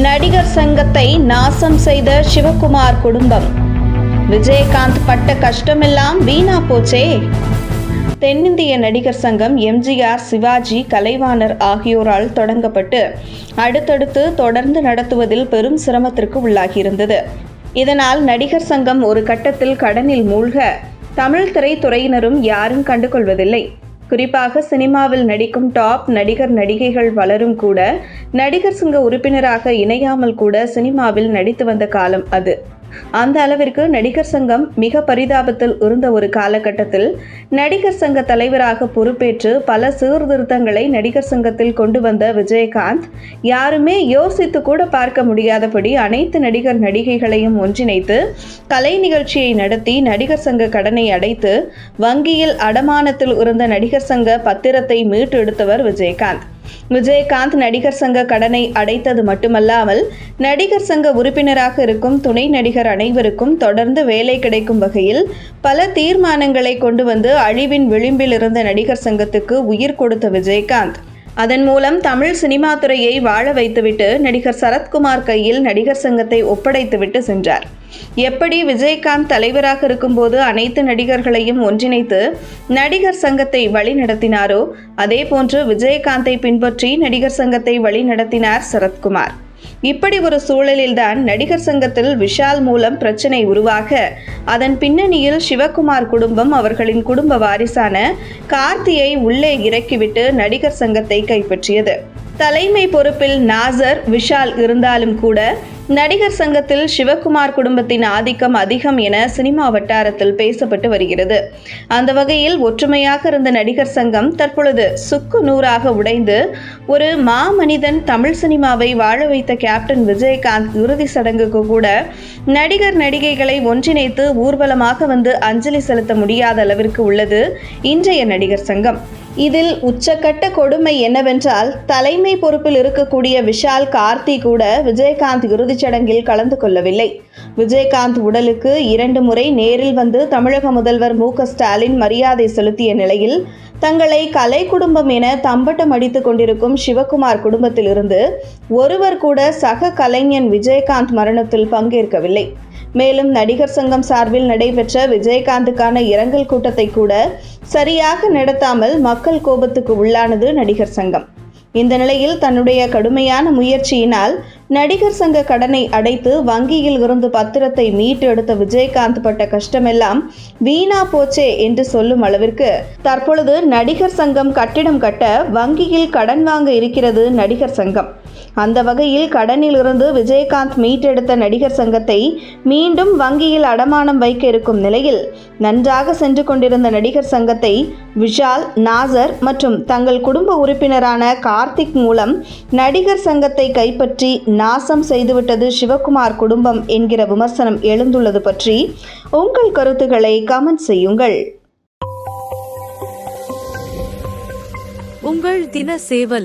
நடிகர் சங்கத்தை நாசம் செய்த சிவகுமார் குடும்பம். விஜயகாந்த் பட்ட கஷ்டமெல்லாம் வீணா போச்சே. தென்னிந்திய நடிகர் சங்கம் எம்ஜிஆர் சிவாஜி கலைவாணர் ஆகியோரால் தொடங்கப்பட்டு அடுத்தடுத்து தொடர்ந்து நடத்துவதில் பெரும் சிரமத்திற்கு உள்ளாகியிருந்தது. இதனால் நடிகர் சங்கம் ஒரு கட்டத்தில் கடனில் மூழ்க. தமிழ் திரைத்துறையினரும் யாரும் கண்டுகொள்வதில்லை. குறிப்பாக சினிமாவில் நடிக்கும் டாப் நடிகர் நடிகைகள் பலரும் கூட நடிகர் சங்க உறுப்பினராக இணையாமல் கூட சினிமாவில் நடித்து வந்த காலம் அது. அந்த அளவிற்கு நடிகர் சங்கம் மிக பரிதாபத்தில் இருந்த ஒரு காலகட்டத்தில் நடிகர் சங்க தலைவராக பொறுப்பேற்று பல சீர்திருத்தங்களை நடிகர் சங்கத்தில் கொண்டு வந்த விஜயகாந்த் யாருமே யோசித்து கூட பார்க்க முடியாதபடி அனைத்து நடிகர் நடிகைகளையும் ஒன்றிணைத்து கலை நிகழ்ச்சியை நடத்தி நடிகர் சங்க கடனை அடைத்து வங்கியில் அடமானத்தில் இருந்த நடிகர் சங்க பத்திரத்தை மீட்டு எடுத்தவர் விஜயகாந்த். விஜயகாந்த் நடிகர் சங்க கடனை அடைத்தது மட்டுமல்லாமல் நடிகர் சங்க உறுப்பினராக இருக்கும் துணை நடிகர் அனைவருக்கும் தொடர்ந்து வேலை கிடைக்கும் வகையில் பல தீர்மானங்களை கொண்டு வந்து அழிவின் விளிம்பில் இருந்த நடிகர் சங்கத்துக்கு உயிர் கொடுத்த விஜயகாந்த். அதன் மூலம் தமிழ் சினிமா துறையை வாழ வைத்துவிட்டு நடிகர் சரத்குமார் கையில் நடிகர் சங்கத்தை ஒப்படைத்துவிட்டு சென்றார். எப்படி விஜயகாந்த் தலைவராக இருக்கும்போது அனைத்து நடிகர்களையும் ஒன்றிணைத்து நடிகர் சங்கத்தை வழிநடத்தினாரோ அதேபோன்று அதே போன்று விஜயகாந்தை பின்பற்றி நடிகர் சங்கத்தை வழி நடத்தினார் சரத்குமார். இப்படி ஒரு சூழலில்தான் நடிகர் சங்கத்தில் விஷால் மூலம் பிரச்சனை உருவாக அதன் பின்னணியில் சிவகுமார் குடும்பம் அவர்களின் குடும்ப வாரிசான கார்த்தியை உள்ளே இறக்கிவிட்டு நடிகர் சங்கத்தை கைப்பற்றியது. தலைமை பொறுப்பில் நாசர் விஷால் இருந்தாலும் கூட நடிகர் சங்கத்தில் சிவகுமார் குடும்பத்தின் ஆதிக்கம் அதிகம் என சினிமா வட்டாரத்தில் பேசப்பட்டு வருகிறது. அந்த வகையில் ஒற்றுமையாக இருந்த நடிகர் சங்கம் தற்பொழுது சுக்கு நூறாக உடைந்து ஒரு மாமனிதன் தமிழ் சினிமாவை வாழ வைத்த கேப்டன் விஜயகாந்த் இறுதி சடங்குக்கு கூட நடிகர் நடிகைகளை ஒன்றிணைத்து ஊர்வலமாக வந்து அஞ்சலி செலுத்த முடியாத அளவிற்கு உள்ளது இன்றைய நடிகர் சங்கம். இதில் உச்சக்கட்ட கொடுமை என்னவென்றால் தலைமை பொறுப்பில் இருக்கக்கூடிய விஷால் கார்த்தி கூட விஜயகாந்த் இறுதிச் சடங்கில் கலந்து கொள்ளவில்லை. விஜயகாந்த் உடலுக்கு இரண்டு முறை நேரில் வந்து தமிழக முதல்வர் மு ஸ்டாலின் மரியாதை செலுத்திய நிலையில் தங்களை கலை குடும்பம் என தம்பட்டம் அடித்துக் கொண்டிருக்கும் சிவகுமார் குடும்பத்திலிருந்து ஒருவர் கூட சக கலைஞன் விஜயகாந்த் மரணத்தில் பங்கேற்கவில்லை. மேலும் நடிகர் சங்கம் சார்பில் நடைபெற்ற விஜயகாந்துக்கான இரங்கல் கூட்டத்தை கூட சரியாக நடத்தாமல் மக்கள் கோபத்துக்கு உள்ளானது நடிகர் சங்கம். இந்த நிலையில் தன்னுடைய கடுமையான முயற்சியினால் நடிகர் சங்க கடனை அடைத்து வங்கியில் இருந்து பத்திரத்தை மீட்டெடுத்த விஜயகாந்த் பட்ட கஷ்டமெல்லாம் வீணா போச்சே என்று சொல்லும் அளவிற்கு தற்பொழுது நடிகர் சங்கம் கட்டிடம் கட்ட வங்கியில் கடன் வாங்க இருக்கிறது நடிகர் சங்கம். அந்த வகையில் கடனில் இருந்து விஜயகாந்த் மீட்டெடுத்த நடிகர் சங்கத்தை மீண்டும் வங்கியில் அடமானம் வைக்க இருக்கும் நிலையில் நன்றாக சென்று கொண்டிருந்த நடிகர் சங்கத்தை விஷால் நாசர் மற்றும் தங்கள் குடும்ப உறுப்பினரான கார்த்திக் மூலம் நடிகர் சங்கத்தை கைப்பற்றி நாசம் செய்துவிட்டது சிவகுமார் குடும்பம் என்கிற விமர்சனம் எழுந்துள்ளது பற்றி உங்கள் கருத்துக்களை கமெண்ட் செய்யுங்கள். உங்கள் தின சேவல்